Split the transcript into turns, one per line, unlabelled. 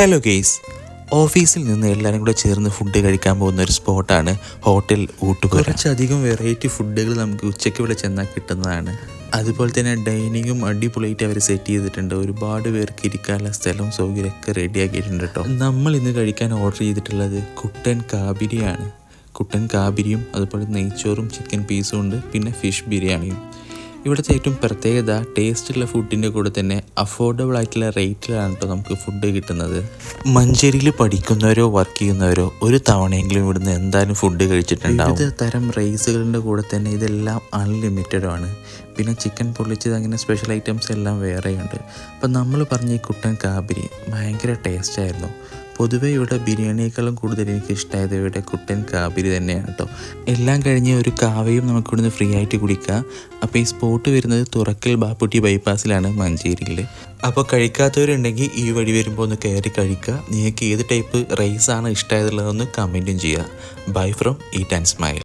Hello guys ഓഫീസിൽ നിന്ന് എല്ലാവരും കൂടെ ചേർന്ന് ഫുഡ് കഴിക്കാൻ പോകുന്ന ഒരു സ്പോട്ടാണ് ഹോട്ടൽ ഊട്ടുകുര. കുറച്ചധികം വെറൈറ്റി ഫുഡുകൾ നമുക്ക് ഉച്ചയ്ക്ക് ഇവിടെ ചെന്നാൽ കിട്ടുന്നതാണ്. അതുപോലെ തന്നെ ഡൈനിങ്ങും അടിപൊളിയായിട്ട് അവർ സെറ്റ് ചെയ്തിട്ടുണ്ട്. ഒരുപാട് പേർക്ക് ഇരിക്കാനുള്ള സ്ഥലവും സൗകര്യമൊക്കെ റെഡിയാക്കിയിട്ടുണ്ട് കേട്ടോ. നമ്മൾ ഇന്ന് കഴിക്കാൻ ഓർഡർ ചെയ്തിട്ടുള്ളത് കുട്ടൻ കാബിരിയാണ്. കുട്ടൻ കാബിരിയും അതുപോലെ നെയ്ച്ചോറും ചിക്കൻ പീസും ഉണ്ട്. പിന്നെ ഫിഷ് ബിരിയാണിയും. ഇവിടുത്തെ ഏറ്റവും പ്രത്യേകത ടേസ്റ്റുള്ള ഫുഡിന്റെ കൂടെ തന്നെ അഫോർഡബിൾ ആയിട്ടുള്ള റേറ്റിലാണ് കേട്ടോ നമുക്ക് ഫുഡ് കിട്ടുന്നത്. മഞ്ചേരിയിൽ പഠിക്കുന്നവരോ വർക്ക് ചെയ്യുന്നവരോ ഒരു തവണയെങ്കിലും ഇവിടുന്ന് എന്തായാലും ഫുഡ് കഴിച്ചിട്ടുണ്ടാവും. ഇത് തരം റൈസുകളുടെ കൂടെ തന്നെ ഇതെല്ലാം അൺലിമിറ്റഡ് ആണ്. പിന്നെ ചിക്കൻ പൊള്ളിച്ചത് അങ്ങനെ സ്പെഷ്യൽ ഐറ്റംസ് എല്ലാം വേറെയുണ്ട്. അപ്പം നമ്മൾ പറഞ്ഞ ഈ കുട്ടൻ കാബരി ഭയങ്കര ടേസ്റ്റ് ആയിരുന്നു. പൊതുവേ ഇവിടെ ബിരിയാണിയേക്കാളും കൂടുതൽ എനിക്ക് ഇഷ്ടമായത് ഇവിടെ കുട്ടൻ കാബിരി തന്നെയാണ് കേട്ടോ എല്ലാം കഴിഞ്ഞ് ഒരു കാവയും നമുക്കിവിടുന്ന് ഫ്രീ ആയിട്ട് കുടിക്കാം. അപ്പോൾ ഈ സ്പോട്ട് വരുന്നത് തുറക്കൽ ബാപ്പുട്ടി ബൈപ്പാസിലാണ് മഞ്ചേരിയിൽ അപ്പോൾ കഴിക്കാത്തവരുണ്ടെങ്കിൽ ഈ വഴി വരുമ്പോൾ ഒന്ന് കയറി കഴിക്കുക നിങ്ങൾക്ക് ഏത് ടൈപ്പ് റൈസാണ് ഇഷ്ടമായതുള്ളതെന്ന് കമന്റും ചെയ്യുക bye from eat and smile